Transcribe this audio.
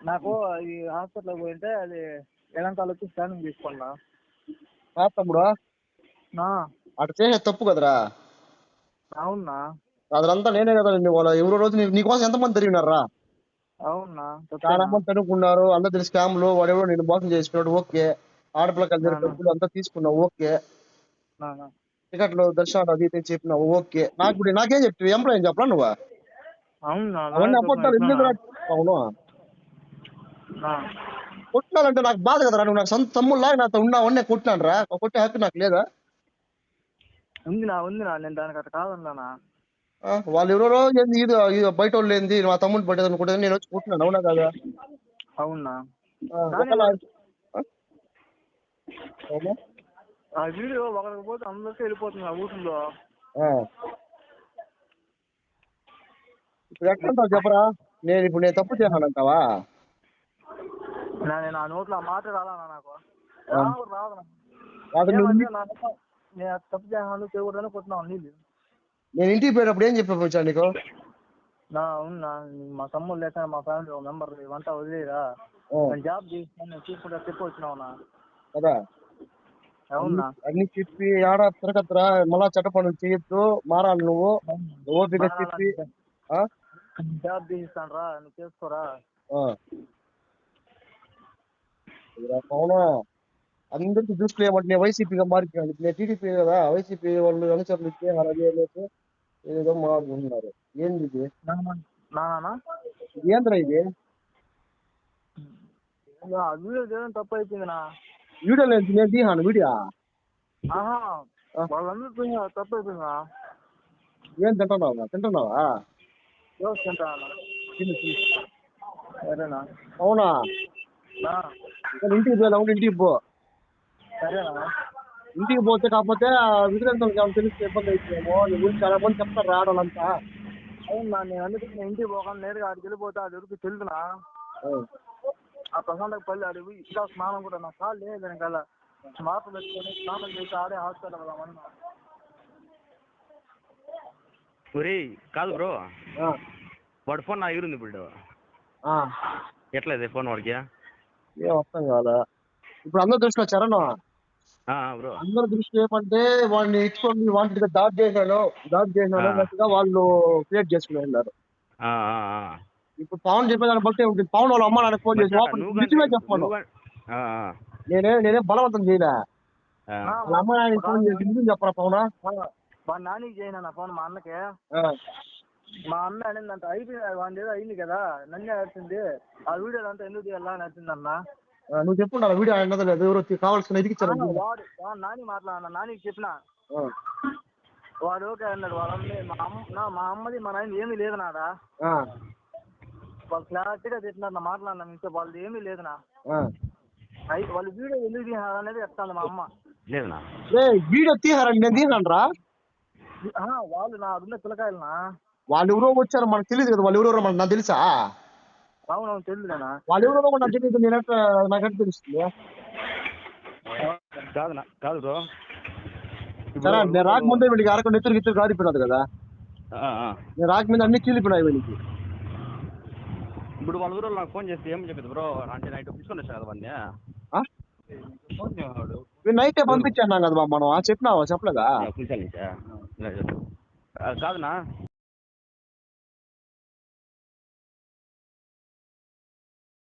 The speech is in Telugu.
నాకు ఈ హాస్పిటల్ పోయింటే అది ఎడంకాలు వచ్చి స్కానింగ్ తీసుకున్నా. తమ్ముడు? నా అటు చేసే తప్పు కదరా? అవునా? అదంతా నేనే కదా వాళ్ళ ఎవరో రోజు నీ- నీకోసం ఎంతమంది తిరిగినారా అవునా? చాలా మంది తనుకున్నారు అందరు స్కామ్లు వాడెవడో నేను మోసం చేసినాడు ఓకే. ఆడపిల్లకి అందరి అవును. డబ్బులు అంతా తీసుకున్నావు ఓకే. టికెట్లు దర్శనాలు అది ఇది అని చెప్పినావు ఓకే. నాకు ఇప్పుడు నాకేం చెప్తావు ఎంప్లాయ్ చెప్పలా నువ్వు? అవునా? అవన్నీ అబద్ధాలు? ఎందుకు రా? అవును. కొట్టినాలంటే నాకు బాధ కదరా నువ్వు నాకు సొంత తమ్ముళ్ళ నాతో ఉన్నావు నేను కొట్టినాను రా కొట్టే హక్కు నాకు లేదా? ఉంది నా ఉంది నా నేను దానికి అట్లా కాదన్నానా? వాళ్ళు ఏంది ఇది ఇది బయట వాళ్ళు ఏంది మా తమ్ముడు బయట అనుకుంటే నేను వచ్చి కొట్టినాను అవునా కాదా? అవునా? ఆ, వీడియో ఒకరికి పోతే అందరికీ వెళ్ళిపోతుంది ఆ ఊరిలో. ఆ. ఇప్పుడు ఎట్లా అంటావు చెప్పరా? నేను ఇప్పుడు నేను తప్పు చేశానంటావా? నేను ఆ నోట్లో ఆ మాట రాదా నాకు. ఆ. రాదు తప్ప- నేను అది తప్పు చేయాలి చేయకూడదని కొట్టినావు నీళ్ళు. నేను ఇంటికి పోయినప్పుడు ఏం చెప్పా వచ్చా నీకు? నా అవునా మా తమ్ముడు లేక మా ఫ్యామిలీ మెంబర్ వంట వదిలేరా? నేను జాబ్ చేస్తాను నేను చూసుకుంటా చెప్పి వచ్చినావునా కదా? అవునా? అన్ని చెప్పి ఆడ తిరగద్దురా మళ్ళా చెడ్డ పనులు చేయొద్దు మారాలి నువ్వు. ఓపిక చెప్పి? జాబ్ చేయిస్తాను రా నువ్వు చేసుకోరా. ఆ. ఇదిరా పవను అందరికి దృష్టిలో ఏమంటే నేను వైసీపీగా మారిపోయాను నేను టీడీపీ కదా వైసీపీ వాళ్ళు అనుచరులు ఇస్తే అలాగే అనేసి ఏదో మారుతున్నారు ఏంది ఇది నానా ఇది ఏంద్రా ఇది వీడియో చేయడం తప్పు అయిపోయింది నా వీడియో లేదు నేను తీహాను వీడియో ఆహా ఆ. వాళ్ళందరూ పోయినా తప్పు అయిపోయిందా ఏం తింటున్నావా తింటున్నావా దోశ తింటాను అవునా ఇంటికి పోయినా ఇంటికి పో. సరేనా? ఇంటికి పోతే కాకపోతే విధులంతా తెలిస్తే ఇబ్బంది అవుతుందేమో? నీ గురించి చాలా మంది చెప్తారు రావడాలంతా అవునా నేను అందుకే నేను ఇంటికి పోకుండా నేరుగా ఆడికి వెళ్ళిపోతే అది వరకు తెలుదునా ఆ. ప్రశాంతకు పల్లి అడిగి ఇంకా స్నానం కూడా నా కాళ్ళు లేదు దానికల్లా మార్పు పెట్టుకొని స్నానం చేసి ఆడే హాస్పిటల్ వెళ్దామన్నా. ఒరేయ్ కాదు బ్రో. వాడి ఫోన్ నా దగ్గర ఉంది ఇప్పుడు. ఎట్లా ఫోన్ వాడికి? ఏం అర్థం కాదా ఇప్పుడు అందరి దృష్టిలో చరణ్ ఆ, బ్రో. అందరి దృష్టి ఏమంటే వాడిని ఇచ్చుకొని వాంటిగా దాడి చేశాను దాడి చేశాను. అన్నట్టుగా వాళ్ళు క్రియేట్ చేసుకుని వెళ్ళారు ఆ, ఆ, ఆ. ఇప్పుడు పవన్ చెప్పేదాన్ని బట్టి ఉంటుంది. పవన్ వాళ్ళ అమ్మ నాన్నకి ఫోన్ చేసి నిజమే చెప్పాను నేనే నేనే బలవంతం చేయలే. ఆ. వాళ్ళ అమ్మ నాన్నకి ఫోన్ చేసి నిజం చెప్పరా పవన్? మా నాన్నకి చేయను నా ఫోన్ మా అన్నకి. మా అన్న అనిందంట అయిపోయింది వాడి ఏదో అయింది కదా నన్నే వచ్చింది ఆ వీడియో అంతా ఎందుకు తీయాలా అని వచ్చిందన్న నువ్వు చెప్పుండాలి వీడియో అన్నది లేదు ఎవరు కావాల్సిన ఎదిగిచ్చారు ఆ, వాడు వాడు నాని మాట్లాడినా నానికి చెప్పిన. వాడు ఓకే అన్నాడు వాళ్ళ అమ్మ మా అమ్మ నా- మా అమ్మది మా నాయన ఏమీ లేదు నాడా. వాళ్ళు క్లారిటీగా చెప్పినారు నా మాట్లాడినా మీతో వాళ్ళది ఏమీ లేదు నా. వాళ్ళు వీడియో ఎందుకు తీయాలి అనేది చెప్తాను మా అమ్మ. లేదునా వీడియో తీహారండి నేను తీసాను రా ఆ, వాళ్ళు నా ఉన్న పిల్లకాయలనా వాళ్ళు ఎవరో వచ్చారు మనకు తెలియదు కదా వాళ్ళు ఎవరెవరో మనకు నాకు తెలుసా అవునవును తెలియదునా వాళ్ళు ఎవరెవరో కూడా నాకు తెలియదు నేను ఎట్లా నాకు ఎట్లా తెలుస్తుంది కాదునా కాదు బ్రో ఇప్పుడు సరే వాళ్ళు- నేను రాకముందే వీళ్ళకి అరకుండా ఎత్తురు గిత్తురు కారిపోయినది కదా ఆ, ఆ. నేను రాకముందే అన్ని చీలిపోయినాయి వీళ్ళకి ఇప్పుడు వాళ్ళ ఊరు నాకు ఫోన్ చేస్తే ఏం చెప్పేది బ్రో అంటే నైట్ తీసుకొని వచ్చా కదా వాడిని ఆ? ఫోన్ చేయవాడు వీళ్ళు నైటే పంపించాను కదా మనం ఆ చెప్పినావా? చెప్పలేదా? కొంచెం నుంచా కాదునా